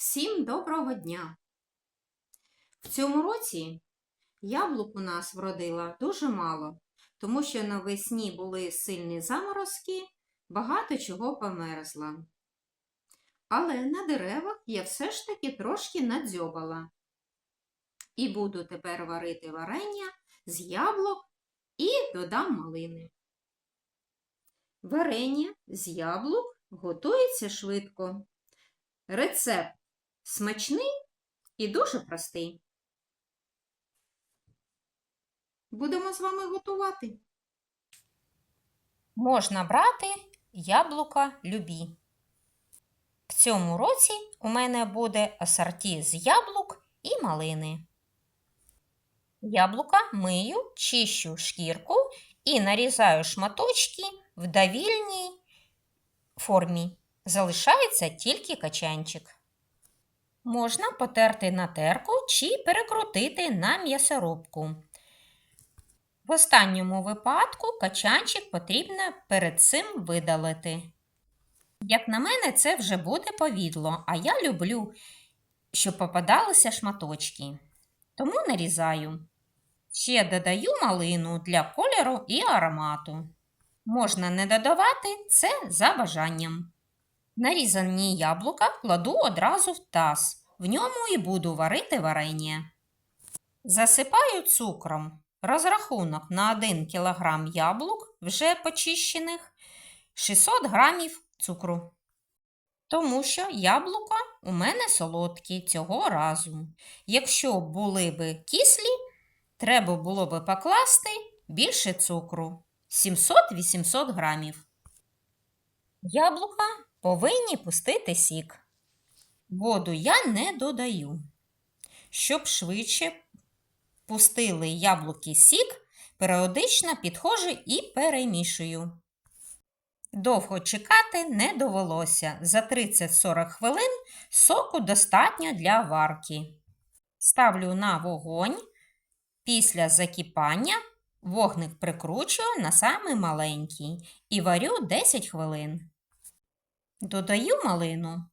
Всім доброго дня! В цьому році яблук у нас вродило дуже мало, тому що навесні були сильні заморозки, багато чого померзло. Але на деревах я все ж таки трошки надзьобала. І буду тепер варити варення з яблук і додам малини. Варення з яблук готується швидко. Рецепт смачний і дуже простий. Будемо з вами готувати. Можна брати яблука любі. В цьому році у мене буде асорті з яблук і малини. Яблука мию, чищу шкірку і нарізаю шматочки в довільній формі. Залишається тільки качанчик. Можна потерти на терку чи перекрутити на м'ясорубку. В останньому випадку качанчик потрібно перед цим видалити. Як на мене, це вже буде повідло, а я люблю, щоб попадалися шматочки. Тому нарізаю. Ще додаю малину для кольору і аромату. Можна не додавати це за бажанням. Нарізані яблука кладу одразу в таз. В ньому і буду варити варення. Засипаю цукром. Розрахунок на 1 кг яблук, вже почищених, 600 грамів цукру. Тому що яблука у мене солодкі цього разу. Якщо були би кислі, треба було би покласти більше цукру 700-800 грамів. Яблука повинні пустити сік. Воду я не додаю. Щоб швидше пустили яблуки сік, періодично підходжу і перемішую. Довго чекати не довелося. За 30-40 хвилин соку достатньо для варки. Ставлю на вогонь. Після закипання вогник прикручую на самий маленький і варю 10 хвилин. Додаю малину.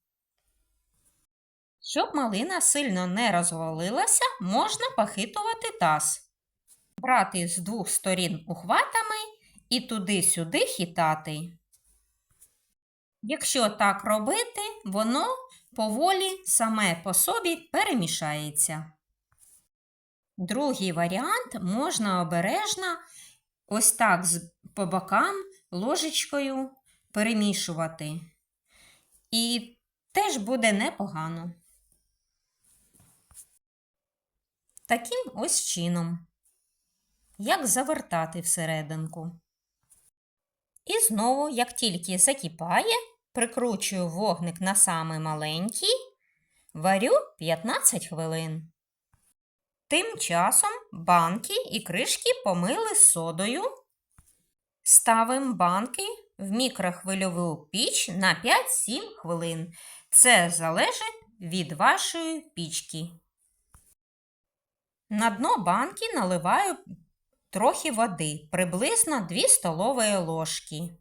Щоб малина сильно не розвалилася, можна похитувати таз. Брати з двох сторін ухватами і туди-сюди хитати. Якщо так робити, воно поволі саме по собі перемішається. Другий варіант можна обережно ось так по бокам ложечкою перемішувати. І теж буде непогано. Таким ось чином. Як завертати всерединку. І знову, як тільки закипає, прикручую вогник на самий маленький, варю 15 хвилин. Тим часом банки і кришки помили содою. Ставимо банки в мікрохвильову піч на 5-7 хвилин. Це залежить від вашої пічки. На дно банки наливаю трохи води, приблизно 2 столові ложки.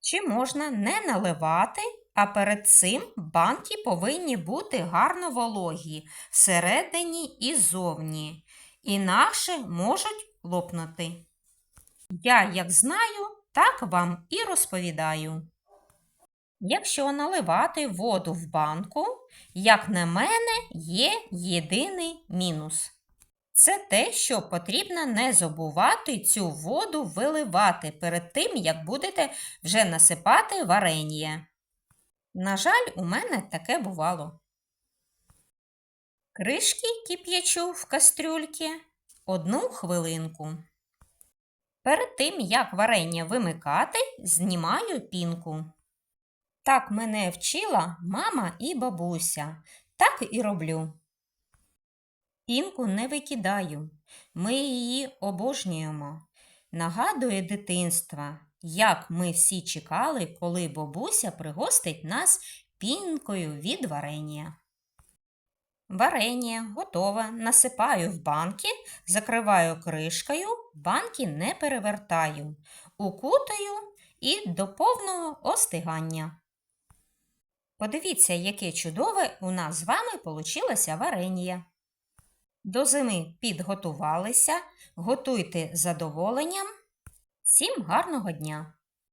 Чи можна не наливати, а перед цим банки повинні бути гарно вологі всередині і зовні, інакше можуть лопнути. Я, як знаю, так вам і розповідаю. Якщо наливати воду в банку, як на мене, є єдиний мінус. Це те, що потрібно не забувати цю воду виливати перед тим, як будете вже насипати варення. На жаль, у мене таке бувало. Кришки кип'ячу в кастрюльки одну хвилинку. Перед тим, як варення вимикати, знімаю пінку. Так мене вчила мама і бабуся. Так і роблю. Пінку не викидаю. Ми її обожнюємо. Нагадує дитинства, як ми всі чекали, коли бабуся пригостить нас пінкою від варення. Варення готове. Насипаю в банки, закриваю кришкою, банки не перевертаю, укутаю і до повного остигання. Подивіться, яке чудове у нас з вами получилося варення. До зими підготувалися, готуйте з задоволенням. Всім гарного дня!